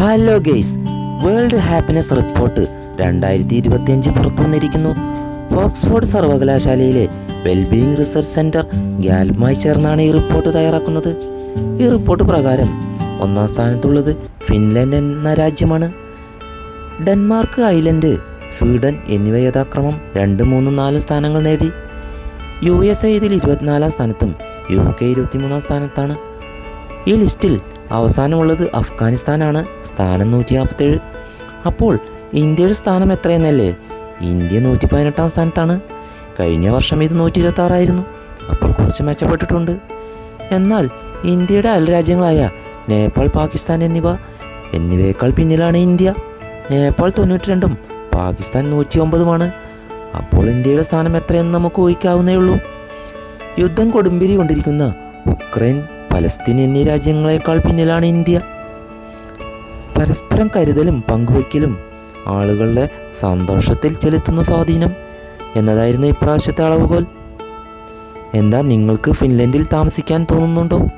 Hello guys world happiness report രണ്ടായിരത്തി ഇരുപത്തിയഞ്ച് പുറത്തു വന്നിരിക്കുന്നു ഓക്സ്ഫോർഡ് സർവകലാശാലയിലെ വെൽബീയിങ് റിസർച്ച് സെന്റർ ഗ്യാൽമായി ചേർന്നാണ് ഈ റിപ്പോർട്ട് തയ്യാറാക്കുന്നത്. ഈ റിപ്പോർട്ട് പ്രകാരം ഒന്നാം സ്ഥാനത്തുള്ളത് ഫിൻലൻഡ് എന്ന രാജ്യമാണ്. ഡെൻമാർക്ക് ഐലൻഡ് സ്വീഡൻ എന്നിവ യഥാക്രമം രണ്ട് മൂന്നും നാലും സ്ഥാനങ്ങൾ നേടി. യു എസ് എ ഇതിൽ ഇരുപത്തിനാലാം സ്ഥാനത്തും യു കെ ഇരുപത്തിമൂന്നാം സ്ഥാനത്താണ്. ഈ ലിസ്റ്റിൽ അവസാനമുള്ളത് അഫ്ഗാനിസ്ഥാനാണ് സ്ഥാനം നൂറ്റി നാൽപ്പത്തേഴ് അപ്പോൾ ഇന്ത്യയുടെ സ്ഥാനം എത്രയെന്നല്ലേ? ഇന്ത്യ നൂറ്റി പതിനെട്ടാം സ്ഥാനത്താണ്. കഴിഞ്ഞ വർഷം ഇത് നൂറ്റി ഇരുപത്തി ആറായിരുന്നു അപ്പോൾ കുറച്ച് മെച്ചപ്പെട്ടിട്ടുണ്ട്. എന്നാൽ ഇന്ത്യയുടെ അയൽരാജ്യങ്ങളായ നേപ്പാൾ പാകിസ്ഥാൻ എന്നിവ എന്നിവയേക്കാൾ പിന്നിലാണ് ഇന്ത്യ. നേപ്പാൾ തൊണ്ണൂറ്റി രണ്ടും പാകിസ്ഥാൻ നൂറ്റി ഒമ്പതുമാണ് അപ്പോൾ ഇന്ത്യയുടെ സ്ഥാനം എത്രയെന്ന് നമുക്ക് ഊഹിക്കാവുന്നേ ഉള്ളൂ യുദ്ധം കൊടുമ്പിരി കൊണ്ടിരിക്കുന്ന ഉക്രൈൻ പലസ്തീൻ എന്നീ രാജ്യങ്ങളെക്കാൾ പിന്നിലാണ് ഇന്ത്യ. പരസ്പരം കരുതലും പങ്കുവയ്ക്കലും ആളുകളുടെ സന്തോഷത്തിൽ ചെലുത്തുന്ന സ്വാധീനം. എന്നതായിരുന്നു ഇപ്രാവശ്യത്തെ അളവുകോൽ. എന്താ നിങ്ങൾക്ക് ഫിൻലൻഡിൽ താമസിക്കാൻ തോന്നുന്നുണ്ടോ?